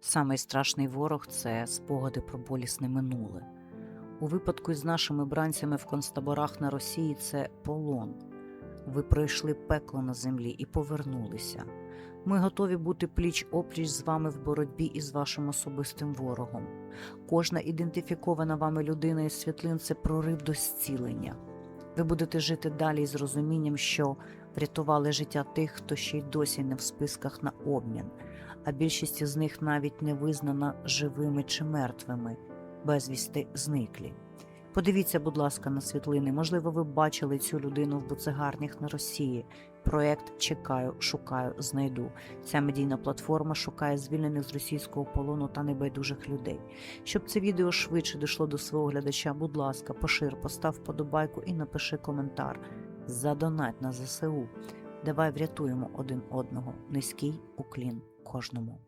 Самий страшний ворог це спогади про болісне минуле. У випадку із нашими бранцями в концтаборах на Росії це полон. Ви пройшли пекло на землі і повернулися. Ми готові бути пліч опліч з вами в боротьбі із вашим особистим ворогом. Кожна ідентифікована вами людина із світлин це прорив до зцілення. Ви будете жити далі із розумінням, що врятували життя тих, хто ще й досі не в списках на обмін, а більшість із них навіть не визнана живими чи мертвими, безвісти зниклі. Подивіться, будь ласка, на світлини. Можливо, ви бачили цю людину в буцегарнях на Росії. Проект Чекаю, шукаю, знайду. Ця медійна платформа шукає звільнених з російського полону та небайдужих людей. Щоб це відео швидше дійшло до свого глядача, будь ласка, пошир, постав вподобайку і напиши коментар. Задонать на ЗСУ. Давай врятуємо один одного. Низький уклін кожному.